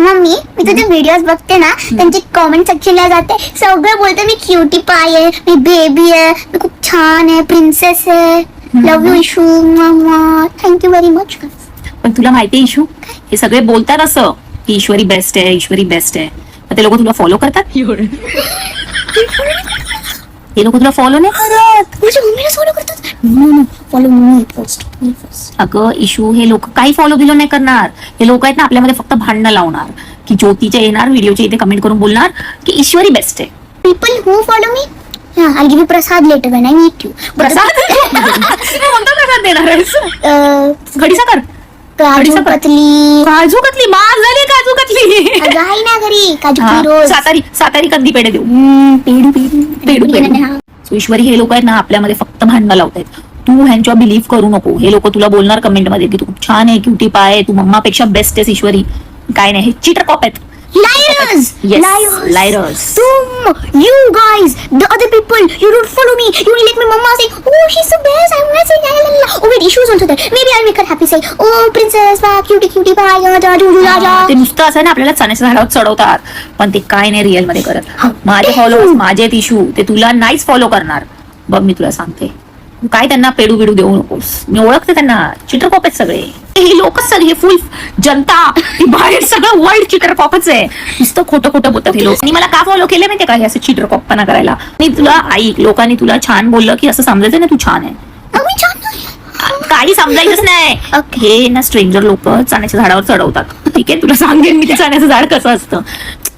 Mummy मी तुझे videos बघते ना त्यांची कॉमेंट सेक्शनला जाते. सगळे बोलते मी क्युटी पाय आहे मी बेबी आहे मी खूप छान आहे प्रिन्सेस आहे. Love you Ishu thank you very much पण तुला माहिती आहे इशू हे सगळे बोलतात असं की ईश्वरी बेस्ट आहे ईश्वरी बेस्ट आहे. ते लोक तुला फॉलो करतात? ते लोक तुला फॉलो नाही? करत मम्मीला फॉलो करतात follow me first me first अगं इशू हे लोक काही फॉलो बिलो नाही करणार. हे लोक आहेत ना आपल्यामध्ये फक्त भांडणं लावणार. की ज्योतीच्या येणार व्हिडिओच्या इथे कमेंट करून बोलणार की ईश्वरी बेस्ट आहे. People who follow me I'll give you prasad later when I meet you. प्रसाद? कोणता प्रसाद देणार आहेस? Uh, घडी साखर. काजू कतली. काजू कतली? मार झाली. काजू कतली अगं आहे ना घरी काजू हा, रोज सातारी सातारी कंदी पेढे देऊ हम्म, पेडू पेडू पेडू पेडू हा. So, ईश्वरी हे लोक आहेत ना आपल्यामध्ये फक्त भांडणं लावतायत तू ह्यांच्यावर बिलीव्ह करू नको हे लोक तुला बोलणार कमेंटमध्ये की तू खूप छान आहे क्युटी पाय आहे, तू मम्मापेक्षा बेस्ट आहेस ईश्वरी काय नाही हे चिटर कॉप आहेत Liars! Yes, Liars! liars. Tum! You guys, the other people, you don't follow me. You only let my mama say, oh, she's the best. I'm not saying, la, la, la. Oh, wait, issues also there. Maybe Cutie, cutie, bye, ja, ja, ju, ju, ja, ja. ते नुसतं असं ना आपल्याला चण्याच्या झाडावर चढवतात. पण ते काय नाही रिअलमध्ये करत. माझे फॉलोअर्स माझे इशू ते तुला नाहीच फॉलो करणार. बघ मी तुला सांगते. काय त्यांना पेडू बिडू देऊ नकोस. मी ओळखते त्यांना. चिटर कॉप आहेत सगळे. हे लोकच सगळे हे फुल जनता. ही बाहेर सगळं वर्ल्ड चिटर कॉपच आहे. नुसतं खोटं खोटं बोलतात हे लोक. आणि मला का फॉलो केलं माहितीये का? हे असं चिटर कॉपपणा करायला. मी तुला ऐक लोकांनी तुला छान बोललं की असं समजायचं ना तू छान आहे. काही समजायचंच नाही. हे ना स्ट्रेंजर लोक चाण्याच्या झाडावर चढवतात. ठीक आहे तुला सांगेन मी ते चाण्याचं झाड कसं असतं.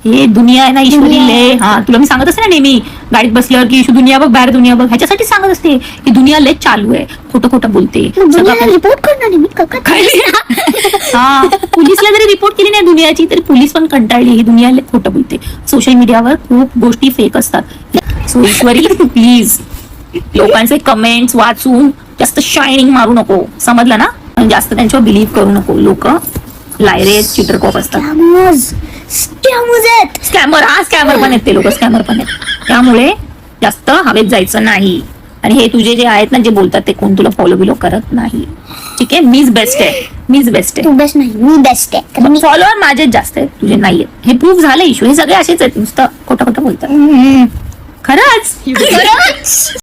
हे दुनिया आहे ना ईश्वरी ले हा तुला मी सांगत असते ना नेहमी गाडीत बसल्यावर की ईशू दुनिया बघ बाहेर दुनिया बघ ह्याच्यासाठी सांगत असते की दुनिया लय चालू आहे खोटं खोटं बोलते. रिपोर्ट करणार? हा पोलिसला जरी रिपोर्ट केली नाही दुनियाची तरी पोलीस पण कंटाळली ही दुनिया लय खोटं बोलते. सोशल मीडियावर खूप गोष्टी फेक असतात. सो ईश्वरी प्लीज लोकांचे कमेंट्स वाचून जास्त शायनिंग मारू नको. समजलं ना? जास्त त्यांच्यावर बिलीव्ह करू नको. लोक लायरे असतात. स्कॅमर्स स्कॅमर्स आहेत. स्कॅमर हा स्कॅमर पण आहेत ते लोक. स्कॅमर पण आहेत. त्यामुळे जास्त हवेत जायचं नाही. आणि हे तुझे जे आहेत ना जे बोलतात ते कोण तुला फॉलो बिलो करत नाही. ठीक आहे? मीच बेस्ट आहे. मीच बेस्ट आहे. बेस्ट नाही. मी बेस्ट आहे. फॉलोअर माझेच जास्त आहेत. तुझे नाहीयेत हे प्रूफ झालं इशू हे सगळे असेच आहेत. नुसतं खोटं खोटं बोलतात. खरंच?